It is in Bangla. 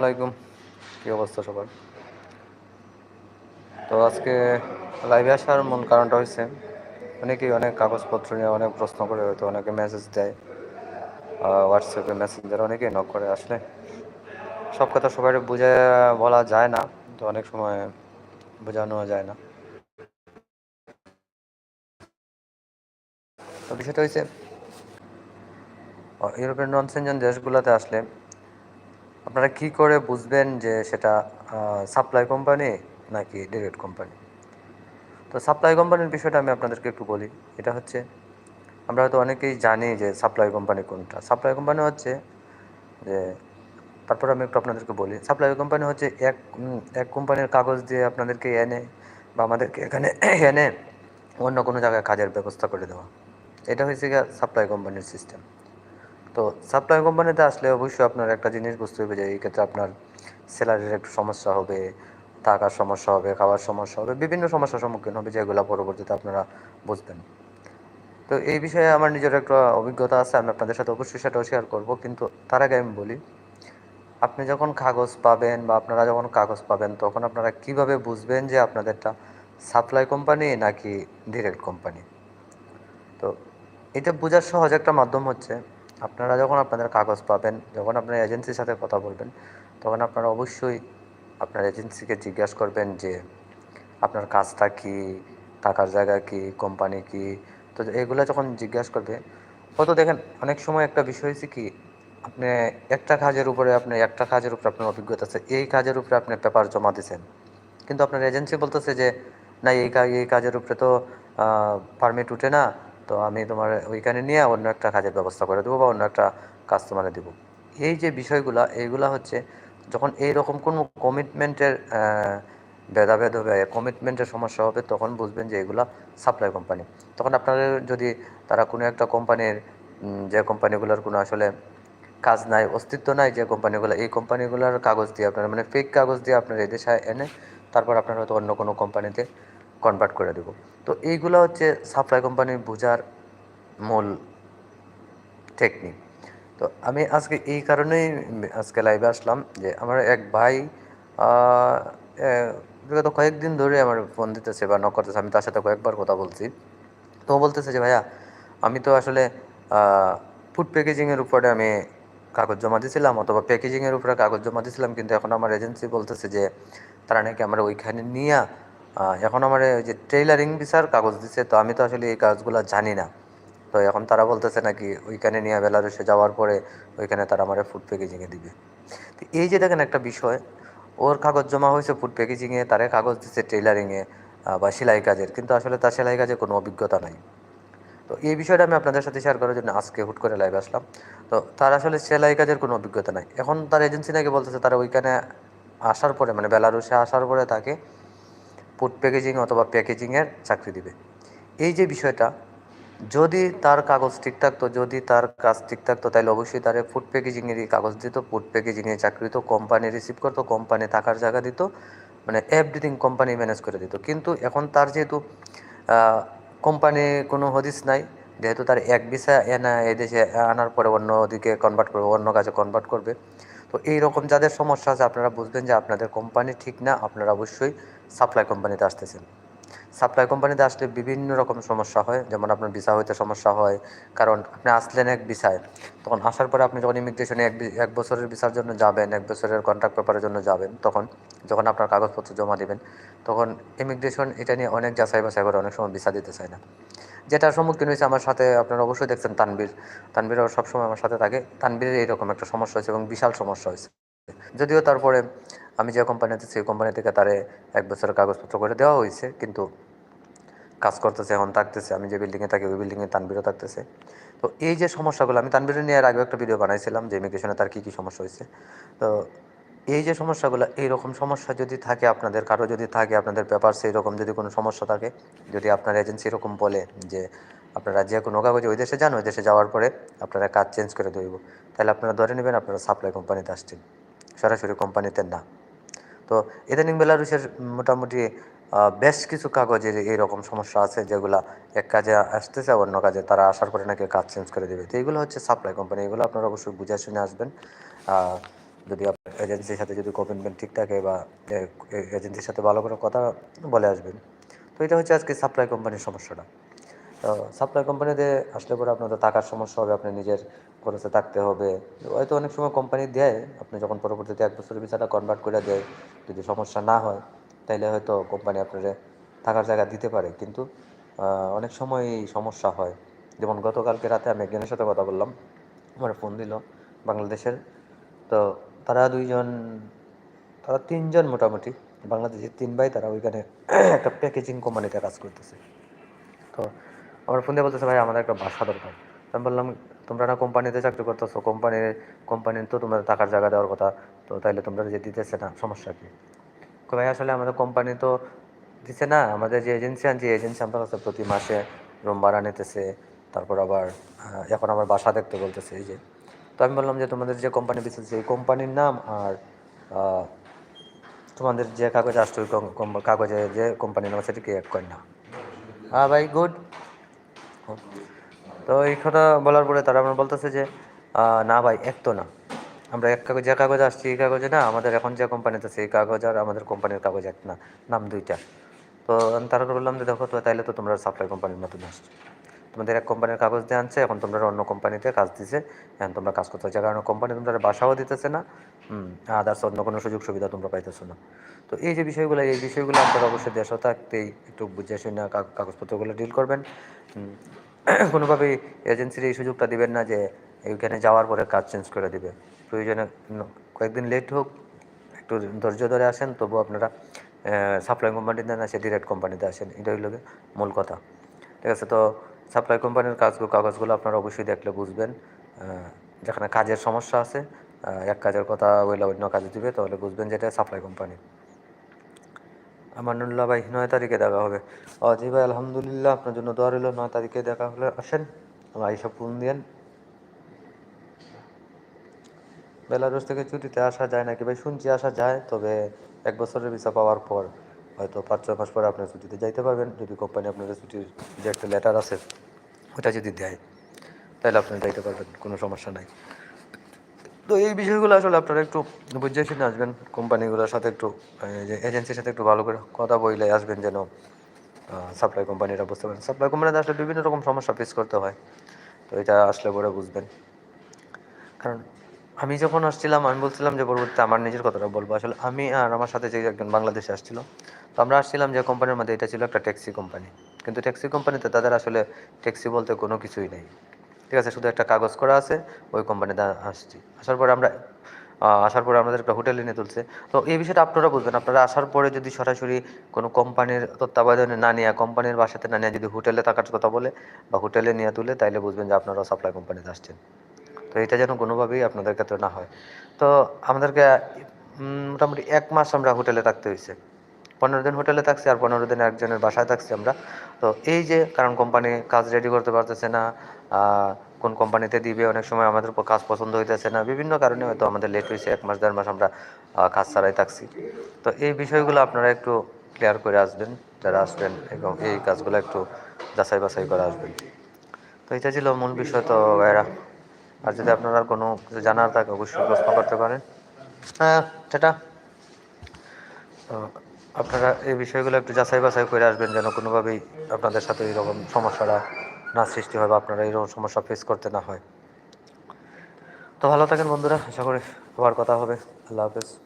আলাইকুম। কী অবস্থা সবার? তো আজকে লাইভে আসার মূল কারণটা হচ্ছে অনেকেই অনেক কাগজপত্র নিয়ে অনেক প্রশ্ন করে, হয়তো অনেকে মেসেজ দেয় হোয়াটসঅ্যাপে মেসেঞ্জার অনেকেই নক করে, আসলে সব কথা সবাই বুঝে বলা যায় না তো অনেক সময় বোঝানো যায় না। তো বিষয়টা হচ্ছে ইউরোপিয়ান নন সেনজেন দেশগুলোতে আসলে আপনারা কি করে বুঝবেন যে সেটা সাপ্লাই কোম্পানি নাকি ডিরেক্ট কোম্পানি তো সাপ্লাই কোম্পানির বিষয়টা আমি আপনাদেরকে একটু বলি। এটা হচ্ছে, আমরা হয়তো অনেকেই জানি যে সাপ্লাই কোম্পানি কোনটা। সাপ্লাই কোম্পানি হচ্ছে যে, তারপর আমি একটু আপনাদেরকে বলি। সাপ্লাই কোম্পানি হচ্ছে এক এক কোম্পানির কাগজ দিয়ে আপনাদেরকে এনে বা আমাদেরকে এখানে এনে অন্য কোনো জায়গায় কাজের ব্যবস্থা করে দেওয়া। এটা হয়েছে সাপ্লাই কোম্পানির সিস্টেম তো সাপ্লাই কোম্পানিতে আসলে অবশ্যই আপনার একটা জিনিস বুঝতে হবে যে এই ক্ষেত্রে আপনার স্যালারির একটু সমস্যা হবে, থাকার সমস্যা হবে, খাওয়ার সমস্যা হবে, বিভিন্ন সমস্যার সম্মুখীন হবে যেগুলো পরবর্তীতে আপনারা বুঝবেন। তো এই বিষয়ে আমার নিজের একটা অভিজ্ঞতা আছে, আমি আপনাদের সাথে অবশ্যই সেটাও শেয়ার করব, কিন্তু তার আগে আমি বলি, আপনি যখন কাগজ পাবেন বা আপনারা যখন কাগজ পাবেন, তখন আপনারা কীভাবে বুঝবেন যে আপনাদেরটা সাপ্লাই কোম্পানি নাকি ডিরেক্ট কোম্পানি তো এটা বোঝার সহজ একটা মাধ্যম হচ্ছে আপনারা যখন আপনাদের কাগজ পাবেন, যখন আপনার এজেন্সির সাথে কথা বলবেন, তখন আপনারা অবশ্যই আপনার এজেন্সিকে জিজ্ঞাসা করবেন যে, আপনার কাজটা কি থাকার জায়গা কি কোম্পানি কি? তো এগুলো যখন জিজ্ঞাসা করবে, হয়তো দেখেন অনেক সময় একটা বিষয় হয়েছে কি, আপনি একটা কাজের উপরে আপনি, একটা কাজের উপরে আপনার অভিজ্ঞতা আছে, এই কাজের উপরে আপনি পেপার জমা দিয়েছেন কিন্তু আপনার এজেন্সি বলতেছে যে, না, এই কাজ এই কাজের উপরে তো পারমিট উঠে না তো আমি তোমার ওইখানে নিয়ে অন্য একটা কাজের ব্যবস্থা করে দেবো বা অন্য একটা কাজ তোমার দেবো। এই যে বিষয়গুলা, এইগুলা হচ্ছে যখন এই রকম কোনো কমিটমেন্টের ভেদাভেদ হবে কমিটমেন্টের সমস্যা হবে, তখন বুঝবেন যে এগুলা সাপ্লাই কোম্পানি তখন আপনাদের যদি তারা কোনো একটা কোম্পানির যে কোম্পানিগুলোর কোনো আসলে কাজ নাই, অস্তিত্ব নাই যে কোম্পানিগুলো এই কোম্পানিগুলোর কাগজ দিয়ে আপনারা মানে ফেক কাগজ দিয়ে আপনার এদেশে এনে তারপর আপনারা হয়তো অন্য কোনো কোম্পানিতে কনভার্ট করে দেব। তো এইগুলো হচ্ছে সাপ্লাই কোম্পানি বোঝার মূল টেকনিক তো আমি আজকে এই কারণেই আজকে লাইভে আসলাম যে আমার এক ভাই বিগত কয়েকদিন ধরে আমার ফোন দিতেছে বা নক করতেছে, আমি তার সাথে কয়েকবার কথা বলছি। তো বলতেছে যে, ভাইয়া, আমি তো আসলে ফুড প্যাকেজিংয়ের উপরে আমি কাগজ জমা দিয়েছিলাম অথবা প্যাকেজিংয়ের উপরে কাগজ জমা দিয়েছিলাম কিন্তু এখন আমার এজেন্সি বলতেছে যে, তারা নাকি আমরা ওইখানে নিয়ে এখন আমার ওই যে ট্রেইলারিং ভিসার কাগজ দিচ্ছে তো আমি তো আসলে এই কাজগুলো জানি না। তো এখন তারা বলতেছে নাকি ওইখানে নিয়ে বেলারুসে যাওয়ার পরে ওইখানে তারা আমার ফুড প্যাকেজিংয়ে দিবে। তো এই যে দেখেন একটা বিষয়, ওর কাগজ জমা হয়েছে ফুড প্যাকেজিংয়ে তারে কাগজ দিচ্ছে টেইলারিংয়ে বা সেলাই কাজের, কিন্তু আসলে তার সেলাই কাজে কোনো অভিজ্ঞতা নাই। তো এই বিষয়টা আমি আপনাদের সাথে শেয়ার করার জন্য আজকে হুট করে লাইভ আসলাম। তো তার আসলে সেলাই কাজের কোনো অভিজ্ঞতা নাই। এখন তার এজেন্সি নাকি বলতেছে তারা ওইখানে আসার পরে মানে বেলারুসে আসার পরে তাকে ফুড প্যাকেজিং অথবা প্যাকেজিংয়ের চাকরি দিবে। এই যে বিষয়টা, যদি তার কাগজ ঠিক থাকতো, যদি তার কাজ ঠিক থাকতো, তাহলে অবশ্যই তার ফুড প্যাকেজিংয়েরই কাগজ দিত ফুড প্যাকেজিংয়ে চাকরি দিত কোম্পানি রিসিভ করতো কোম্পানি থাকার জায়গা দিত মানে এভরিথিং কোম্পানি ম্যানেজ করে দিত। কিন্তু এখন তার যেহেতু কোম্পানি কোনো হদিস নাই, যেহেতু তার এক ভিসা এনা এদেশে আনার পরে অন্য দিকে কনভার্ট করবে, অন্য কাজে কনভার্ট করবে। তো এই রকম যাদের সমস্যা আছে, আপনারা বুঝবেন যে আপনাদের কোম্পানি ঠিক না, আপনারা অবশ্যই সাপ্লাই কোম্পানিতে আসতেছেন। সাপ্লাই কোম্পানিতে আসলে বিভিন্ন রকম সমস্যা হয়। যেমন আপনার ভিসা হইতে সমস্যা হয়, কারণ আপনি আসলেন এক ভিসায় তখন আসার পরে আপনি যখন ইমিগ্রেশনে এক এক বছরের ভিসার জন্য যাবেন, এক বছরের কন্ট্রাক্ট পেপারের জন্য যাবেন, তখন যখন আপনার কাগজপত্র জমা দেবেন, তখন ইমিগ্রেশন এটা নিয়ে অনেক যাচাই বাছাই করে অনেক সময় ভিসা দিতে চায় না। যেটার সম্মুখীন হয়েছে আমার সাথে আপনারা অবশ্যই দেখছেন তানবির তানবিরও সবসময় আমার সাথে থাকে। তানবিরের এইরকম একটা সমস্যা হয়েছে এবং বিশাল সমস্যা হয়েছে। যদিও তারপরে আমি যে কোম্পানিতে সেই কোম্পানি থেকে তারে এক বছরের কাগজপত্র করে দেওয়া হয়েছে, কিন্তু কাজ করতেছে, এখন থাকতেছে। আমি যে বিল্ডিংয়ে থাকি, ওই বিল্ডিংয়ে তানবিরও থাকতেছে। তো এই যে সমস্যাগুলো, আমি তানবিরে নিয়ে আগে একটা ভিডিও বানাইছিলাম যে ইমিগ্রেশনে তার কী কী সমস্যা হয়েছে। তো এই যে সমস্যাগুলো, এইরকম সমস্যা যদি থাকে আপনাদের, কারও যদি থাকে আপনাদের পেপার সেই রকম যদি কোনো সমস্যা থাকে, যদি আপনার এজেন্সি এরকম বলে যে আপনারা যে কোনো কাগজে ওই দেশে যান, ওই দেশে যাওয়ার পরে আপনারা কাজ চেঞ্জ করে দেব। তাহলে আপনারা ধরে নেবেন আপনারা সাপ্লাই কোম্পানিতে আসছেন। সরাসরি কোম্পানিতে না। তো ইদানিং বেলারুসের মোটামুটি বেশ কিছু কাগজের এইরকম সমস্যা আছে যেগুলো এক কাজে আসতেছে, অন্য কাজে তারা আসার পরে নাকি কাজ চেঞ্জ করে দেবে। তো এইগুলো হচ্ছে সাপ্লাই কোম্পানি এগুলো আপনারা অবশ্যই বুঝে শুনে আসবেন। যদি আপনার এজেন্সির সাথে যদি কমিটমেন্ট ঠিক থাকে বা এজেন্সির সাথে ভালো করে কথা বলে আসবেন। তো এটা হচ্ছে আজকে সাপ্লাই কোম্পানির সমস্যাটা। তো সাপ্লাই কোম্পানিতে আসলে পরে আপনাদের টাকার সমস্যা হবে আপনি নিজের খরচে থাকতে হবে। হয়তো অনেক সময় কোম্পানি দেয়, আপনি যখন পরবর্তীতে এক বছরের ভিসাটা কনভার্ট করে দেয়, যদি সমস্যা না হয়, তাইলে হয়তো কোম্পানি আপনার থাকার জায়গা দিতে পারে। কিন্তু অনেক সময় সমস্যা হয়। যেমন গতকালকে রাতে আমি একজনের সাথে কথা বললাম, আমার ফোন দিল বাংলাদেশের। তো তারা দুইজন, তারা তিনজন মোটামুটি, বাংলাদেশের তিন ভাই, তারা ওইখানে একটা প্যাকেজিং কোম্পানিতে কাজ করতেছে। তো আমার ফোন দিয়ে বলতেছে, ভাই, আমাদের একটা বাসা দরকার। আমি বললাম, তোমরা না কোম্পানিতে চাকরি করতেছো কোম্পানির কোম্পানির তো তোমাদের থাকার জায়গা দেওয়ার কথা, তো তাইলে তোমরা যে দিতেছে না, সমস্যা কি? ভাই, আসলে আমাদের কোম্পানি তো দিচ্ছে না, আমাদের যে এজেন্সি আনছি এজেন্সি আমার কাছে প্রতি মাসে রুম ভাড়া নিতেছে, তারপর আবার এখন আমার বাসা দেখতে বলতেছে, এই যে। তো আমি বললাম যে, তোমাদের যে কোম্পানি দিচ্ছে সেই কোম্পানির নাম আর তোমাদের যে কাগজ ওই কাগজে যে কোম্পানির নাম সেটা কি এক কয় না? হ্যাঁ ভাই, গুড। তো এই কথা বলার পরে তারা আমার বলতেছে যে না ভাই, এক তো না। আমরা এক কাগজ, যে কাগজ আসছি, এই কাগজে না আমাদের এখন যে কোম্পানিতে সেই কাগজ আর আমাদের কোম্পানির কাগজ এক না, নাম দুইটা। তো আমি বললাম যে, দেখো, তো তাইলে তো তোমরা সাপ্লাই কোম্পানির মতন আসছো। তোমাদের এক কোম্পানির কাগজ দিয়ে আনছে, এখন তোমরা অন্য কোম্পানিতে কাজ দিছে। এখন তোমরা কাজ করতে হচ্ছে কারণ কোম্পানি তোমরা বাসাও দিতেছে না আদার্স অন্য কোনো সুযোগ সুবিধা তোমরা পাইতেছো না। তো এই যে বিষয়গুলো, এই বিষয়গুলো আপনারা অবশ্যই দেশও থাকতেই একটু বুঝে শুনে কাগজপত্রগুলো ডিল করবেন। কোনোভাবেই এজেন্সির এই সুযোগটা দিবেন না যে এইখানে যাওয়ার পরে কাজ চেঞ্জ করে দিবে। প্রয়োজনে কয়েকদিন লেট হোক, একটু ধৈর্য ধরে আসেন তবু আপনারা সাপ্লাই কোম্পানিতে না সে ডিরেক্ট কোম্পানিতে আসেন। এটা হইল মূল কথা। ঠিক আছে, তো সাপ্লাই কোম্পানির কাজগুলো কাগজগুলো আপনারা অবশ্যই দেখলে বুঝবেন। যেখানে কাজের সমস্যা আছে এক কাজের কথা বললে অন্য কাজে দিবে, তাহলে বুঝবেন যে এটা সাপ্লাই কোম্পানি আমানুল্লাহ ভাই, নয় তারিখে দেখা হবে। ও জি ভাই, আলহামদুলিল্লাহ, আপনার জন্য দোয়া রইল। নয় তারিখে দেখা হলে আসেন। এইসব ফোন দিয়েন। বেলারুস থেকে ছুটিতে আসা যায় নাকি? ভাই, শুনছি আসা যায়, তবে এক বছরের ভিসা পাওয়ার পর হয়তো পাঁচ, ছয় মাস পরে আপনার ছুটিতে যাইতে পারবেন। যদি কোম্পানি আপনার ছুটির যে একটা লেটার আছে, ওটা যদি দেয়, তাহলে আপনি যাইতে পারবেন, কোনো সমস্যা নাই। তো এই বিষয়গুলো আসলে আপনারা একটু বুঝে শুনে আসবেন, কোম্পানিগুলোর সাথে একটু যে এজেন্সির সাথে একটু ভালো করে কথা বইলে আসবেন যেন সাপ্লাই কোম্পানিরা বুঝতে পারেন। সাপ্লাই কোম্পানিতে আসলে বিভিন্ন রকম সমস্যা ফেস করতে হয়, তো এটা আসলে পরে বুঝবেন। কারণ আমি যখন আসছিলাম, আমি বলছিলাম যে পরবর্তীতে আমার নিজের কথাটা বলব। আসলে আমি আর আমার সাথে যে একজন বাংলাদেশে আসছিল, তো আমরা আসছিলাম যে কোম্পানির মধ্যে, এটা ছিল একটা ট্যাক্সি কোম্পানি কিন্তু ট্যাক্সি কোম্পানিতে তাদের আসলে ট্যাক্সি বলতে কোনো কিছুই নেই। ঠিক আছে, শুধু একটা কাগজ করা আছে, ওই কোম্পানিতে আসছি। আসার পরে আমরা আসার পরে আমাদের একটা হোটেলে নিয়ে তুলছে। তো এই বিষয়টা আপনারা বুঝবেন, আপনারা আসার পরে যদি সরাসরি কোনো কোম্পানির তত্ত্বাবধানে না নিয়ে কোম্পানির বাসাতে না নিয়ে যদি হোটেলে থাকার কথা বলে বা হোটেলে নিয়ে তুলে, তাইলে বুঝবেন যে আপনারা সাপ্লাই কোম্পানিতে আসছেন। তো এটা যেন কোনোভাবেই আপনাদের ক্ষেত্রে না হয়। তো আমাদেরকে মোটামুটি এক মাস আমরা হোটেলে থাকতে হয়েছে পনেরো দিন হোটেলে থাকছি আর পনেরো দিন একজনের বাসায় থাকছি আমরা। তো এই যে কারণ কোম্পানি কাজ রেডি করতে পারতেছে না কোন কোম্পানিতে দিবে, অনেক সময় আমাদের কাজ পছন্দ হইতেছে না। বিভিন্ন কারণে হয়তো আমাদের লেট হয়েছে এক মাস, দেড় মাস আমরা কাজ ছাড়াই থাকছি। তো এই বিষয়গুলো আপনারা একটু ক্লিয়ার করে আসবেন, যারা আসবেন এবং এই কাজগুলো একটু যাচাই বাছাই করে আসবেন। তো এটা ছিল মূল বিষয়। তো এরা আর যদি আপনারা কোনো কিছু জানার থাকে, অবশ্যই প্রশ্ন করতে পারেন। হ্যাঁ সেটা আপনারা এই বিষয়গুলো একটু যাচাই বাছাই করে আসবেন যেন কোনোভাবেই আপনাদের সাথে এইরকম সমস্যাটা না সৃষ্টি হয় বা আপনারা এইরকম সমস্যা ফেস করতে না হয়। তো ভালো থাকেন বন্ধুরা, আশা করি আবার কথা হবে। আল্লাহ হাফেজ।